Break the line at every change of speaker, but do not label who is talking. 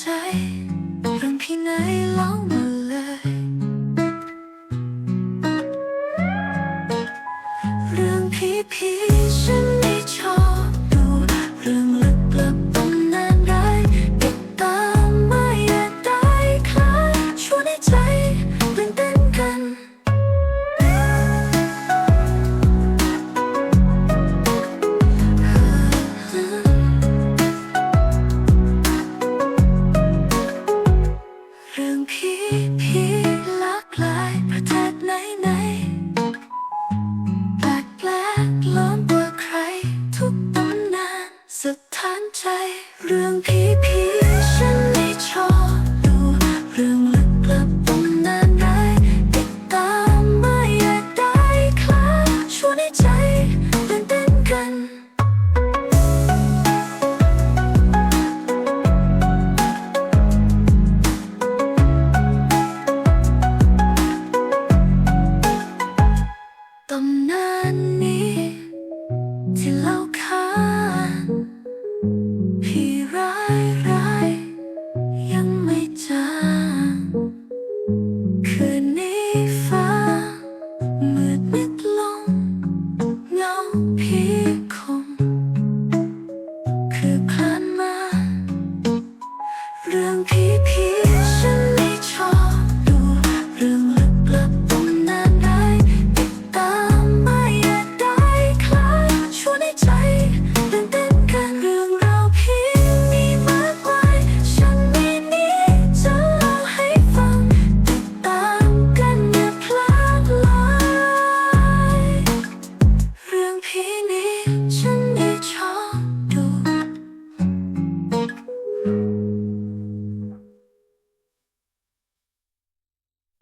ใจเรื่องพี่ไหนล่ามาเลย เรื่องพี่พี่ฉัน ใจเรื่องผีผีฉันไม่ชอบดูเรื่องลึกลับตำนานร้ายติดตามไม่อยากได้คลาชวนให้ใจตื่นเต้นกัน ตำนานนี้ที่เล่าขา peace